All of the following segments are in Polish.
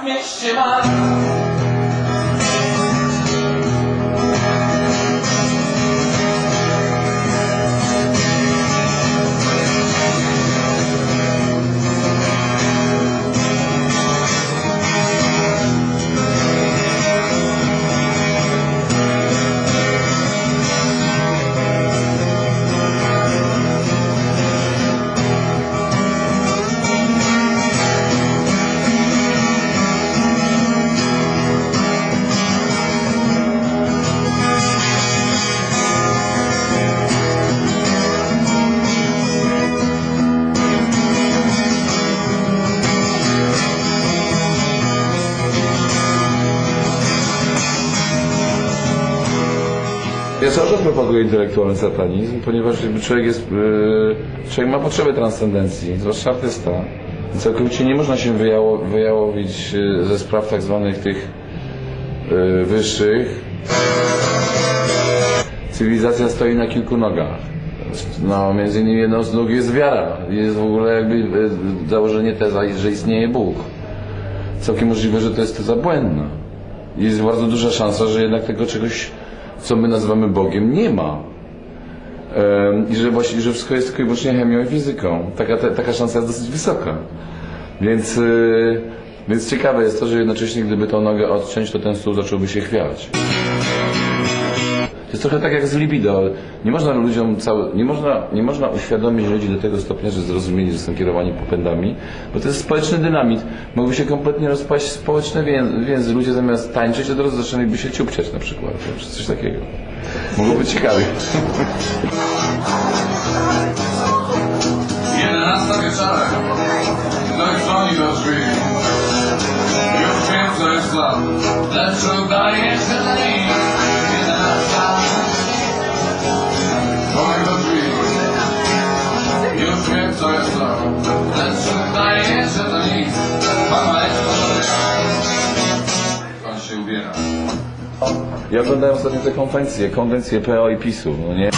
w mieście mam. Czas propaguję intelektualny satanizm, ponieważ człowiek jest, yy, człowiek ma potrzebę transcendencji, zwłaszcza artysta. Całkowicie nie można się wyjało, wyjałowić yy, ze spraw tak zwanych tych yy, wyższych. Cywilizacja stoi na kilku nogach. No, między innymi jedną z nóg jest wiara. Jest w ogóle jakby założenie teza, że istnieje Bóg. Całkiem możliwe, że to jest teza błędna. Jest bardzo duża szansa, że jednak tego czegoś, co my nazywamy Bogiem, nie ma. I że właśnie, że wszystko jest tylko i wyłącznie chemią i fizyką. Taka, ta, taka szansa jest dosyć wysoka. Więc, yy, więc ciekawe jest to, że jednocześnie gdyby tą nogę odciąć, to ten stół zacząłby się chwiać. To jest trochę tak jak z libido. Nie można ludziom cały, nie można, nie można uświadomić ludzi do tego stopnia, że zrozumieli, że są kierowani popędami, bo to jest społeczny dynamit. Mógłby się kompletnie rozpaść społeczne wię- więzy. Ludzie zamiast tańczyć, od razu zaczęliby się ciupciać na przykład, czy coś takiego. Mogło być ciekawe. 11 wieczorem, i dzwoni do drzwi. Już wiem co jest za, lecz udaje się nic. Ja oglądałem ostatnio te konwencje, konwencje PO i PiSu, no nie?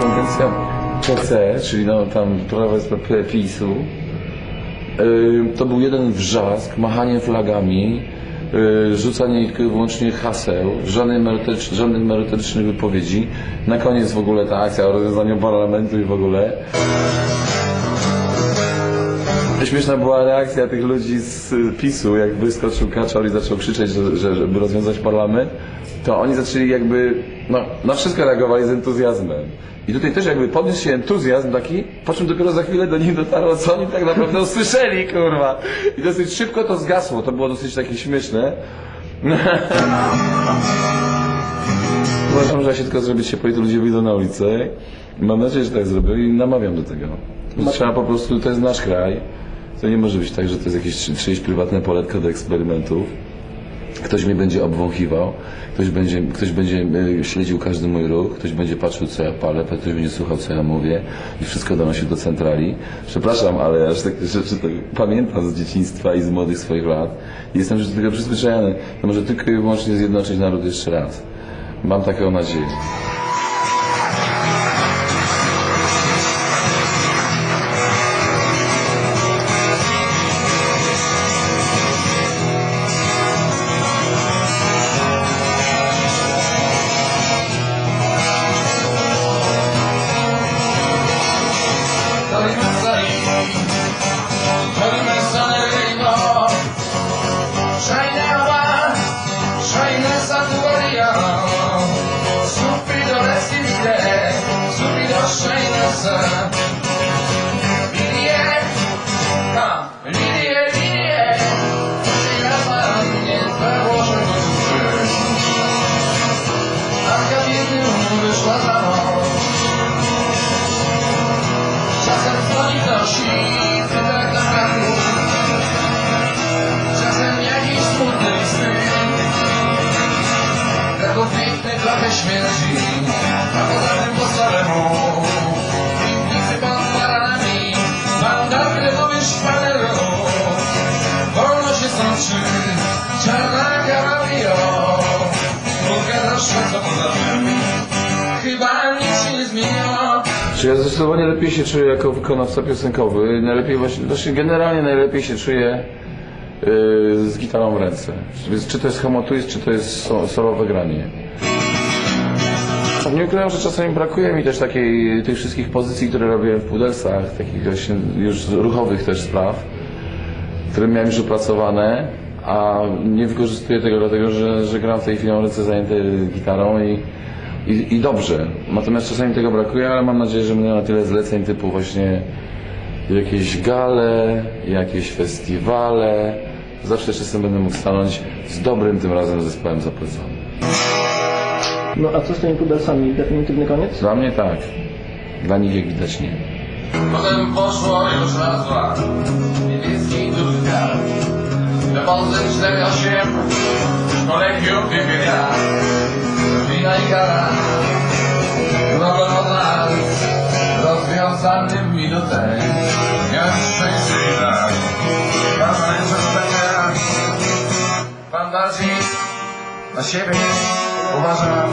Konwencja PC, czyli no tam prawo jest P- PiSu, yy, to był jeden wrzask, machanie flagami, yy, rzucanie tylko i wyłącznie haseł, żadnej merytorycz, żadnych merytorycznych wypowiedzi. Na koniec w ogóle ta akcja o rozwiązaniu parlamentu i w ogóle. Śmieszna była reakcja tych ludzi z PiSu, jak wyskoczył Kaczor i zaczął krzyczeć, że, że, żeby rozwiązać parlament, to oni zaczęli jakby, no, na wszystko reagowali z entuzjazmem. I tutaj też jakby podniósł się entuzjazm taki, po czym dopiero za chwilę do nich dotarło, co oni tak naprawdę usłyszeli, kurwa. I dosyć szybko to zgasło, to było dosyć takie śmieszne. Uważam, że się tylko zrobić się to ludzie wyjdą na ulicę. Mam nadzieję, że tak zrobią i namawiam do tego. Trzeba po prostu, to jest nasz kraj. To nie może być tak, że to jest jakieś czy- czyjeś prywatne poletka do eksperymentów. Ktoś mnie będzie obwąchiwał, ktoś będzie, ktoś będzie y, śledził każdy mój ruch, ktoś będzie patrzył, co ja palę, ktoś będzie słuchał, co ja mówię i wszystko donosił do centrali. Przepraszam, ale ja już takie rzeczy to pamiętam z dzieciństwa i z młodych swoich lat. Jestem już do tego przyzwyczajony. To może tylko i wyłącznie zjednoczyć naród jeszcze raz. Mam taką nadzieję. Saturnia Stupido le stile Stupido shine zmieniło Czy ja zdecydowanie lepiej się czuję jako wykonawca piosenkowy. Najlepiej właśnie, właśnie generalnie najlepiej się czuję yy, z gitarą w ręce. Więc czy to jest homotuist, czy to jest so, solowe granie. Nie ukrywam, że czasami brakuje mi też takiej, tych wszystkich pozycji, które robiłem w Pudelsach, takich właśnie już ruchowych też spraw, które miałem już opracowane, a nie wykorzystuję tego dlatego, że, że gram w tej chwili mam ręce zajęte gitarą i, i, i dobrze. Natomiast czasami tego brakuje, ale mam nadzieję, że będę na tyle zleceń typu właśnie jakieś gale, jakieś festiwale. Zawsze czasem będę mógł stanąć z dobrym tym razem zespołem za plecami. No a co z tymi pudersami? Definitywny koniec? Dla mnie tak. Dla nich jak widać nie. Potem poszło już raz dwa Niebieski wiatr Depozyn 48 Kolegium Wiglia Kara Rogonowa Rozwiązany w minutę szczęście i tak Ważne jest zostania Fantazji Na siebie Uważam